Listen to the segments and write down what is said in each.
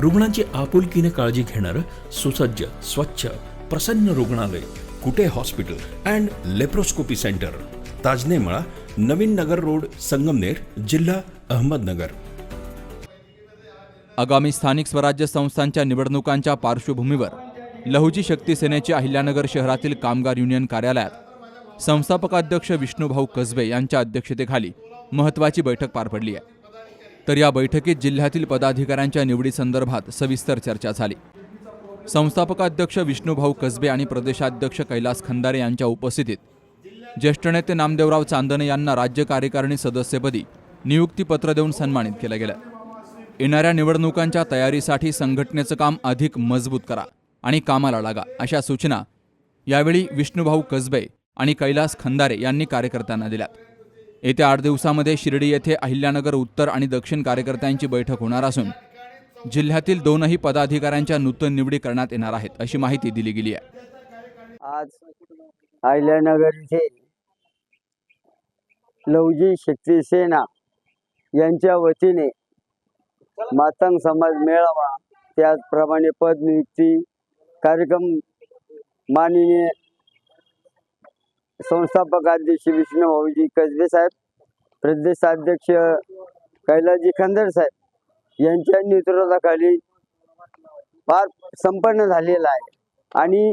रुग्णांची आपुलकीने काळजी घेणारं सुसज्ज स्वच्छ प्रसन्न रुग्णालय Kute hospital and laparoscopy centre. Tajanemala Navin Nagar road Sangamner जिल्हा अहमदनगर. आगामी स्थानिक स्वराज्य संस्थांच्या निवडणुकांच्या पार्श्वभूमीवर लहुजी शक्ती सेनेचे अहिल्यानगर शहरातील कामगार युनियन कार्यालयात संस्थापकाध्यक्ष विष्णुभाऊ कसबे यांच्या अध्यक्षतेखाली महत्त्वाची बैठक पार पडली आहे. तर या बैठकीत जिल्ह्यातील पदाधिकाऱ्यांच्या निवडीसंदर्भात सविस्तर चर्चा झाली. संस्थापकाध्यक्ष विष्णुभाऊ कसबे आणि प्रदेशाध्यक्ष कैलास खंदारे यांच्या उपस्थितीत ज्येष्ठ नेते नामदेवराव चांदणे यांना राज्य कार्यकारिणी सदस्यपदी नियुक्तीपत्र देऊन सन्मानित केलं गेलं. येणाऱ्या निवडणुकांच्या तयारीसाठी संघटनेचं काम अधिक मजबूत करा आणि कामाला लागा अशा सूचना यावेळी विष्णुभाऊ कसबे आणि कैलास खंदारे यांनी कार्यकर्त्यांना दिल्यात. येत्या आठ दिवसामध्ये शिर्डी येथे अहिल्यानगर उत्तर आणि दक्षिण कार्यकर्त्यांची बैठक होणार असून जिल्ह्यातील दोनही पदाधिकाऱ्यांच्या नूतन निवडी करण्यात येणार आहेत अशी माहिती दिली गेली आहे. आज अहिल्यानगर इथे लवजी शक्ती सेना यांच्या वतीने मातंग समाज मेळावा त्याचप्रमाणे पदनियुक्ती कार्यक्रम माननीय संस्थापक अध्यक्ष विष्णू भाऊजी कसबे साहेब प्रदेशाध्यक्ष कैलाजी खंदर साहेब यांच्या नेतृत्वाखाली फार संपन्न झालेला आहे. आणि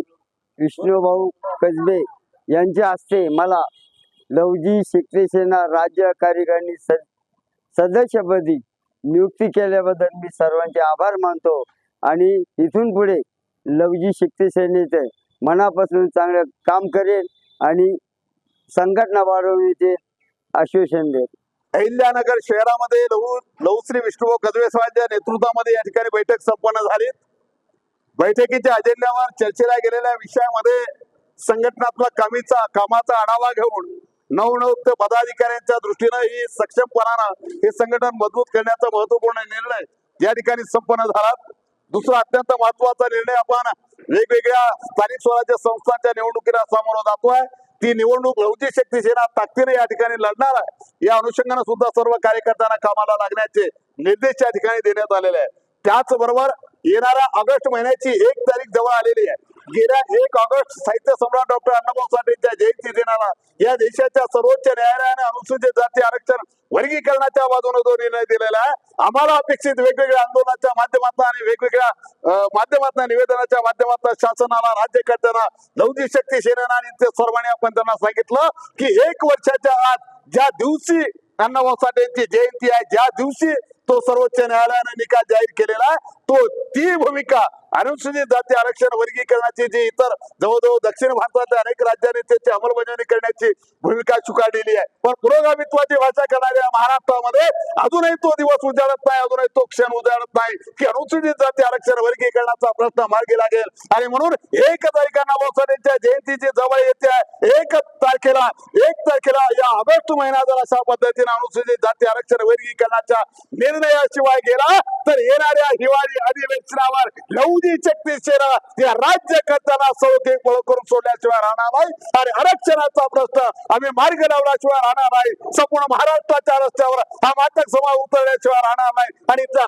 विष्णुभाऊ कसबे यांच्या हस्ते मला लवजी शिकते राज्य कार्यकारिणी स सदस्यपदी नियुक्ती केल्याबद्दल मी सर्वांचे आभार मानतो. आणि इथून पुढे लवजी शिक्षसेनेचे मनापासून चांगलं काम करेल. आणि संघटना वाढवण्याचे आश्वासन देत अहिल्यानगर शहरामध्ये लहू लहुश्री विष्णुभाऊ कदवे साहेबांच्या नेतृत्वामध्ये या ठिकाणी बैठक संपन्न झाली. बैठकीच्या अजेंड्यावर चर्चेला गेलेल्या विषयामध्ये संघटनात्मक कामीचा कामाचा आढावा घेऊन नवनियुक्त पदाधिकाऱ्यांच्या दृष्टीनं ही सक्षमपणानं हे संघटन मजबूत करण्याचा महत्त्वपूर्ण निर्णय या ठिकाणी संपन्न झाला. दुसरा अत्यंत महत्त्वाचा निर्णय आपण वेगवेगळ्या स्थानिक स्वराज्य संस्थांच्या निवडणुकीला सामोरं जातोय. ती निवडणूक लवची शक्ती सेना ताकदीने या ठिकाणी लढणार आहे. या अनुषंगाने सुद्धा सर्व कार्यकर्त्यांना कामाला लागण्याचे निर्देश या ठिकाणी देण्यात आलेले आहेत. त्याचबरोबर येणाऱ्या ऑगस्ट महिन्याची एक तारीख जवळ आलेली आहे. गेल्या एक ऑगस्ट साहित्य सम्राट डॉक्टर अण्णाभाऊ साठेंच्या जयंती दिनाला या देशाच्या सर्वोच्च न्यायालयाने अनुसूचित जाती आरक्षण वर्गीकरणाच्या बाजूने जो निर्णय दिलेला आहे आम्हाला अपेक्षित वेगवेगळ्या आंदोलनाच्या माध्यमातून आणि वेगवेगळ्या माध्यमातून निवेदनाच्या माध्यमातून शासनाला राज्यकर्त्यांना नवजी शक्ती सेनेना आणि ते सर्वांनी आपण त्यांना सांगितलं की एक वर्षाच्या आत ज्या दिवशी अण्णाभाऊ साठेंची जयंती आहे ज्या दिवशी तो सर्वोच्च न्यायालयाने निकाल जाहीर केलेला आहे तो ती भूमिका अनुसूचित जाती आरक्षण वर्गीकरणाची जी इतर जवळजवळ दक्षिण भारतातल्या अनेक राज्यांनी त्याची अंमलबजावणी करण्याची भूमिका चुकाडलेली आहे पण पुरोगामित्वाची भाषा करणाऱ्या महाराष्ट्रामध्ये अजूनही तो दिवस उजाडत नाही अजूनही तो क्षण उजाडत नाही की अनुसूचित जाती आरक्षण वर्गीकरणाचा प्रश्न मार्गी लागेल आणि म्हणून एक तारखेला बोसाडेंच्या जयंतीची जवळ येते आहे. एक तारखेला एक तारखेला या ऑगस्ट महिना जर अशा पद्धतीने अनुसूचित जाती आरक्षण वर्गीकरणाच्या निर्णयाशिवाय गेला तर येणाऱ्या हिवाळी अधिवेशनावर लवजी शक्ती सेना या राज्यकर्त्यांना सौके पळ करून सोडल्याशिवाय राहणार नाही. आणि आरक्षणाचा प्रश्न आम्ही मार्ग लावल्याशिवाय राहणार नाही. संपूर्ण महाराष्ट्राच्या रस्त्यावर हा मातक समाज उतरल्याशिवाय राहणार नाही. आणि त्या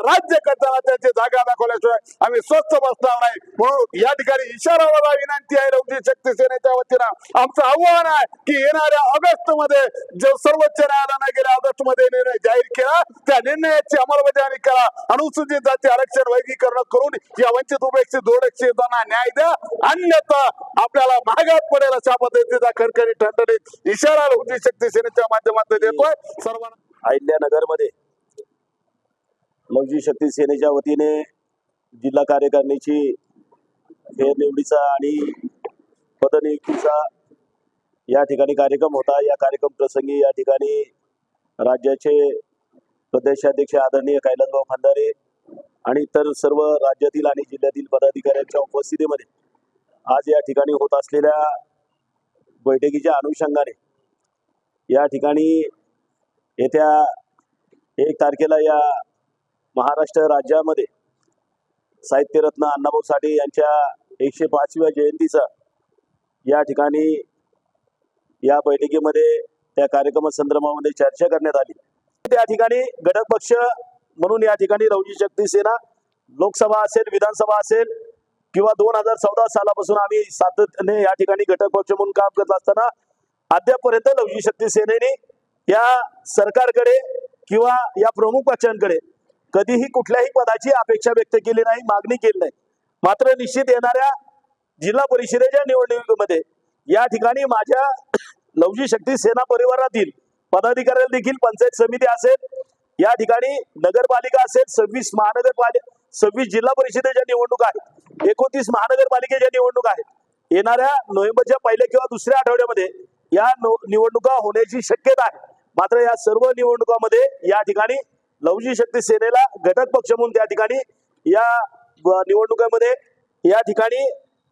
करताना त्यांची जागा दाखवल्याशिवाय आम्ही स्वस्त बसणार नाही. म्हणून या ठिकाणी इशारा विनंती आहे लवजी शक्ती सेनेच्या वतीनं. आमचं आव्हान आहे की येणाऱ्या ऑगस्टमध्ये जो सर्वोच्च न्यायालयाने गेल्या ऑगस्टमध्ये निर्णय जाहीर केला त्या निर्णयाची अंमलबजावणी करा. अनुसूचित जाती आरक्षण वर्गीकरण करून या वंचित उपेक्षित येताना न्याय द्या. अन्यथा आपल्याला महागात पडेल अशा पद्धतीचा खरखरी ठणठणीत इशारा लवजी शक्ती सेनेच्या माध्यमातून देतोय. सर्वांना अहिल्यानगरमध्ये लवजी शक्ती सेनेच्या वतीने जिल्हा कार्यकारिणीची फेरनिवडीचा आणि पदनियुक्तीचा या ठिकाणी कार्यक्रम होता. या कार्यक्रम प्रसंगी या ठिकाणी राज्याचे प्रदेशाध्यक्ष आदरणीय कैलासभाऊ भंडारे आणि इतर सर्व राज्यातील आणि जिल्ह्यातील पदाधिकाऱ्यांच्या उपस्थितीमध्ये आज या ठिकाणी होत असलेल्या बैठकीच्या अनुषंगाने या ठिकाणी येत्या एक तारखेला या महाराष्ट्र राज्यामध्ये साहित्यरत्न अण्णाभाऊ साठे यांच्या एकशे पाचव्या जयंतीचा या ठिकाणी या बैठकीमध्ये त्या कार्यक्रमासंदर्भामध्ये चर्चा करण्यात आली. त्या ठिकाणी घटक पक्ष म्हणून या ठिकाणी लवजी शक्ती सेना लोकसभा असेल विधानसभा असेल किंवा दोन हजार चौदा सालापासून आम्ही सातत्याने या ठिकाणी घटक पक्ष म्हणून काम करत असताना अद्यापर्यंत लवजी शक्ती सेनेने या सरकारकडे किंवा या प्रमुख पक्षांकडे कधीही कुठल्याही पदाची अपेक्षा व्यक्त केली नाही मागणी केली नाही. मात्र निश्चित येणाऱ्या जिल्हा परिषदेच्या निवडणुकीमध्ये या ठिकाणी माझ्या लवजी शक्ती सेना परिवारातील पदाधिकाऱ्याला देखील पंचायत समिती असेल या ठिकाणी नगरपालिका असेल सव्वीस महानगरपालिका सव्वीस जिल्हा परिषदेच्या निवडणूक आहेत. एकोणतीस महानगरपालिकेच्या निवडणूक आहेत. येणाऱ्या नोव्हेंबरच्या पहिल्या किंवा दुसऱ्या आठवड्यामध्ये या निवडणुका होण्याची शक्यता आहे. मात्र या सर्व निवडणुकामध्ये या ठिकाणी लवजी शक्ती सेनेला घटक पक्ष म्हणून त्या ठिकाणी या निवडणुकामध्ये या ठिकाणी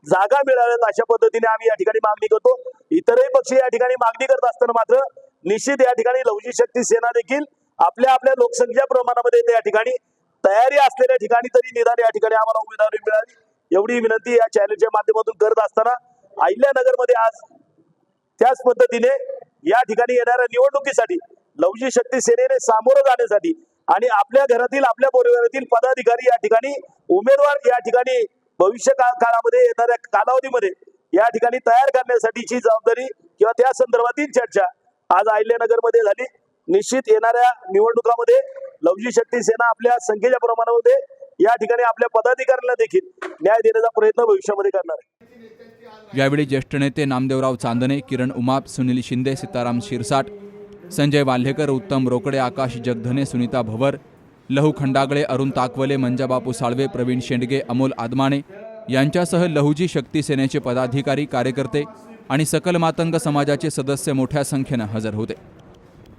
जागा मिळाव्यात अशा पद्धतीने आम्ही या ठिकाणी मागणी करतो. इतरही पक्ष या ठिकाणी मागणी करत असताना मात्र निश्चित या ठिकाणी लवजी शक्ती सेना देखील आपल्या आपल्या लोकसंख्या प्रमाणामध्ये त्या ठिकाणी तयारी असलेल्या ठिकाणी तरी निदान या ठिकाणी आम्हाला उमेदवारी मिळाली. एवढी विनंती या चॅनलच्या माध्यमातून करत असताना अहिल्यानगरमध्ये आज त्याच पद्धतीने या ठिकाणी येणाऱ्या निवडणुकीसाठी लवजी शक्ती सेनेने सामोरं जाण्यासाठी आणि आपल्या घरातील आपल्या परिवारातील पदाधिकारी या ठिकाणी उमेदवार या ठिकाणी भविष्य काळामध्ये येणाऱ्या कालावधीमध्ये या ठिकाणी तयार करण्यासाठीची जबाबदारी किंवा त्या संदर्भातील चर्चा आज अहिल्यानगरमध्ये झाली. निश्चित येणाऱ्या निवडणुकामध्ये लवजी शेट्टी सेना आपल्या संख्येच्या प्रमाणामध्ये या ठिकाणी आपल्या पदाधिकाऱ्यांना देखील न्याय देण्याचा प्रयत्न भविष्यामध्ये करणार आहे. यावेळी ज्येष्ठ नेते नामदेवराव चांदणे किरण उमाप सुनील शिंदे सीताराम शिरसाट संजय वाल्हेकर उत्तम रोकडे आकाश जगधने सुनीता भवर लहू खंडागळे अरुण ताकवले मंजाबापू साळवे प्रवीण शेंडगे अमोल आदमाणे यांच्यासह लहुजी शक्ती सेनेचे पदाधिकारी कार्यकर्ते आणि सकल मातंग समाजाचे सदस्य मोठ्या संख्येनं हजर होते.